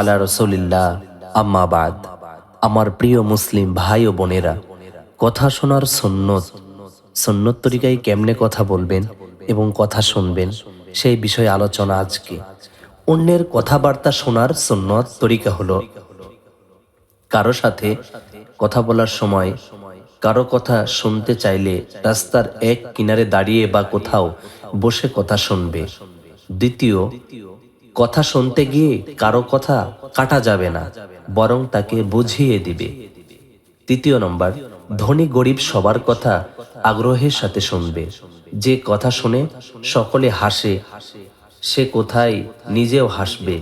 আলা আম্মাবাদ আমার প্রিয় মুসলিম ভাই ও বোনেরা, কথা শোনার সন্ন্যত সন্ন্যত তরিকায় কেমনে কথা বলবেন এবং কথা শুনবেন সেই বিষয়ে আলোচনা আজকে। অন্যের কথাবার্তা শোনার সন্ন্যত তরিকা হলো, কারও সাথে কথা বলার সময় কারও কথা শুনতে চাইলে রাস্তার এক কিনারে দাঁড়িয়ে বা কোথাও বসে কথা শুনবে। দ্বিতীয়, কথা শুনতে গিয়ে কারও কথা কাটা যাবে না, বরং তাকে বুঝিয়ে দিবে। তৃতীয় নম্বর, ধনী গরিব সবার কথা আগ্রহের সাথে শুনবে। যে কথা শুনে সকলে হাসে, সে কোথায় নিজেও হাসবে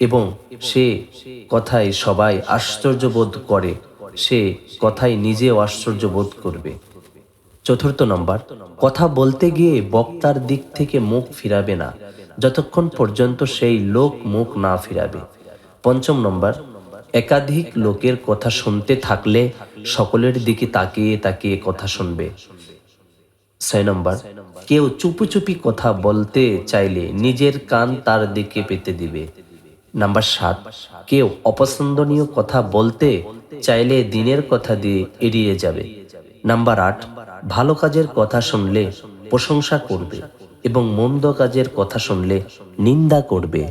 এবং সে কথায় সবাই আশ্চর্য বোধ করে, সে কথায় নিজেও আশ্চর্য বোধ করবে। চতুর্থ নম্বর, কথা বলতে গিয়ে বক্তার দিক থেকে মুখ ফিরাবে না যতক্ষণ পর্যন্ত সেই লোক মুখ না ফিরাবে। পঞ্চম নম্বর, একাধিক লোকের কথা শুনতে থাকলে সকলের দিকে তাকিয়ে তাকিয়ে কথা শুনবে। ছয় নম্বর, কেউ চুপি চুপি কথা বলতে চাইলে নিজের কান তার দিকে পেতে দিবে। নাম্বার সাত, কেউ অপছন্দনীয় কথা বলতে চাইলে দিনের কথা দিয়ে এড়িয়ে যাবে। নাম্বার আট, ভালো কাজের কথা শুনলে প্রশংসা করবে এবং মন্দ কাজের কথা শুনলে নিন্দা করবে।